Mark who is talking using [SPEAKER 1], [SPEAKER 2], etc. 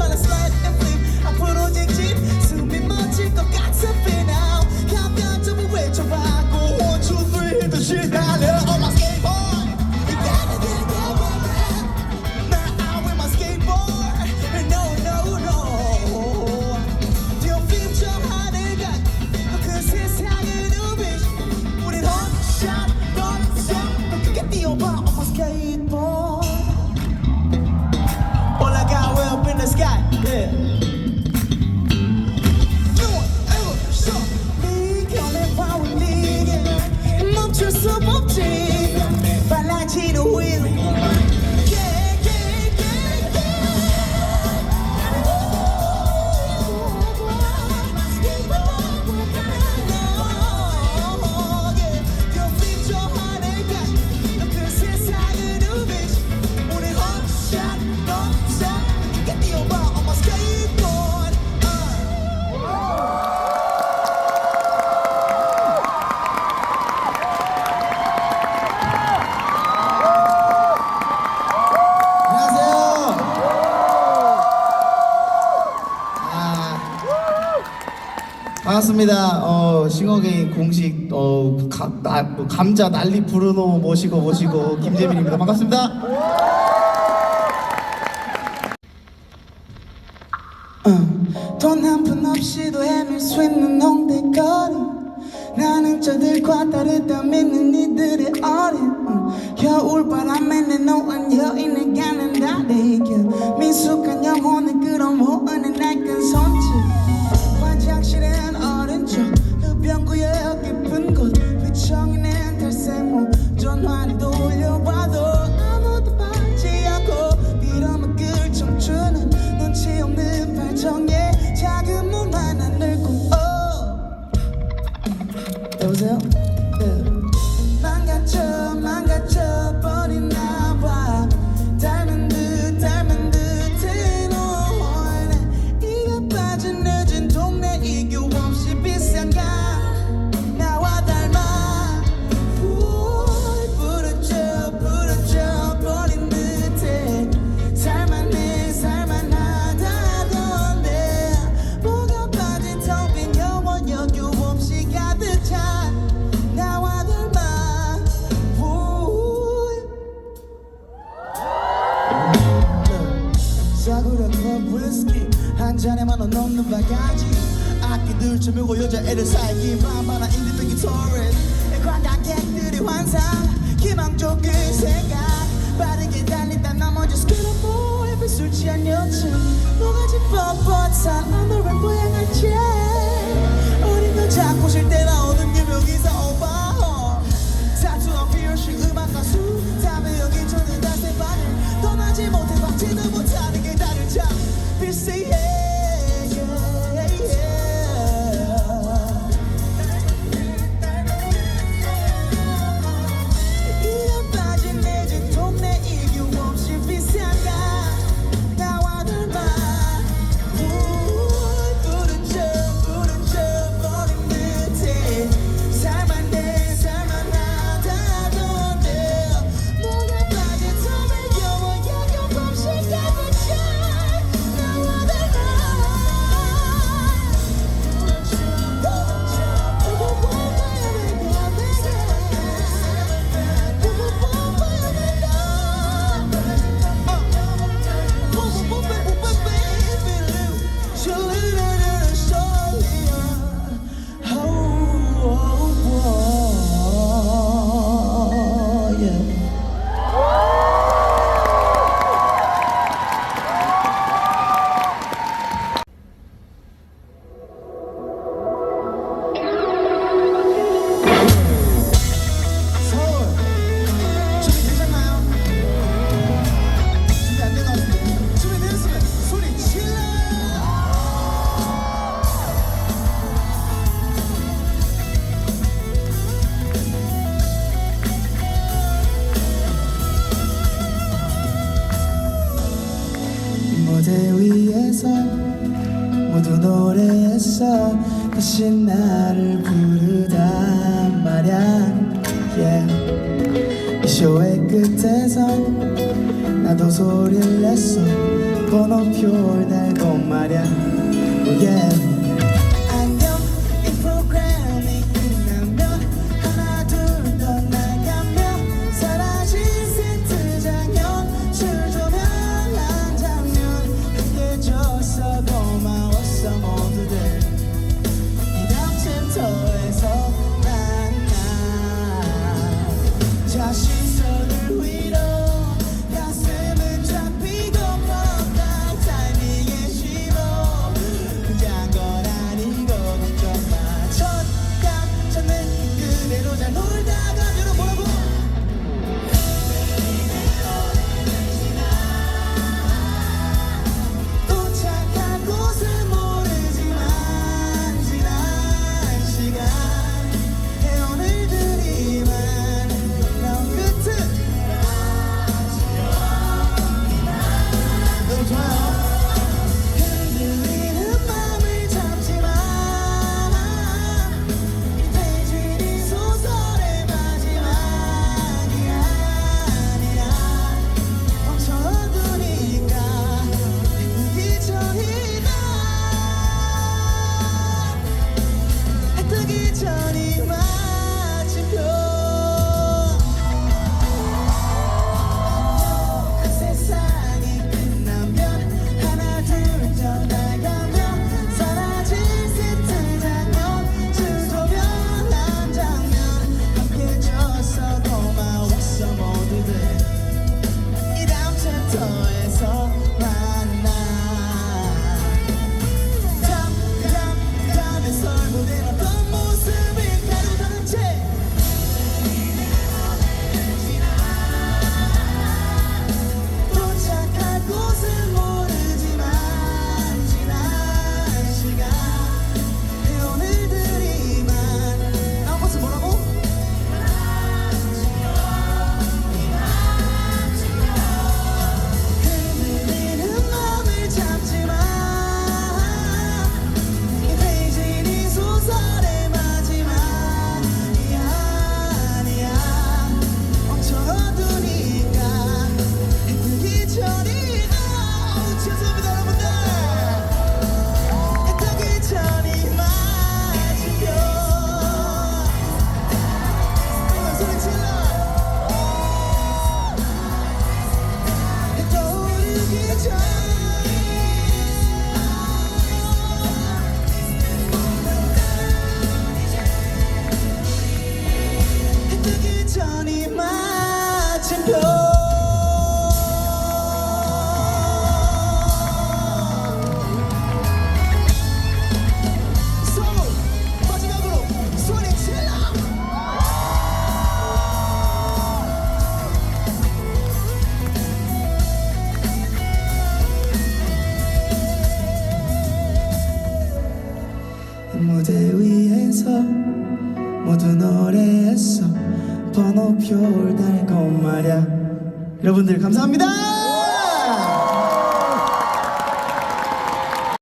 [SPEAKER 1] trying to slide. change. 반갑습니다. 어, 싱어게인 공식 어, 가, 나, 뭐 감자 난리 부르노 모시고 모시고 김재민입니다. 반갑습니다. 어, 돈한 푼 없이도 헤맬 수 있는 홍대거리 나는 저들과 다르다 믿는 이들의 어린 어, 겨울바람에 내놓은 여인을 가는 다대결 미숙한 영혼을 끌어모으는 낡은 손짓 strong 저물고 여자애를 살기 만만한 인디백이 토렌 관광객들이 환상. 희망 쫓길 생각. 빠르게 달리다. 넘어져 스크럽고 햇빛 술 취한 여친. 노가지 뻣뻣한 오늘은 고향을 채 우린 더 잡고 쉴때 나오는 유명기사 그대 위에서 모두 노래했어 다시 나를 부르단 말야 yeah. 이 쇼의 끝에서 나도 소리를 냈어 번호표를 달고 말야 oh yeah. 전이 맞은편 소울 마지막으로 소리질러 무대 위에서 모두 노래 번호표를 달건 말야. 여러분들 감사합니다.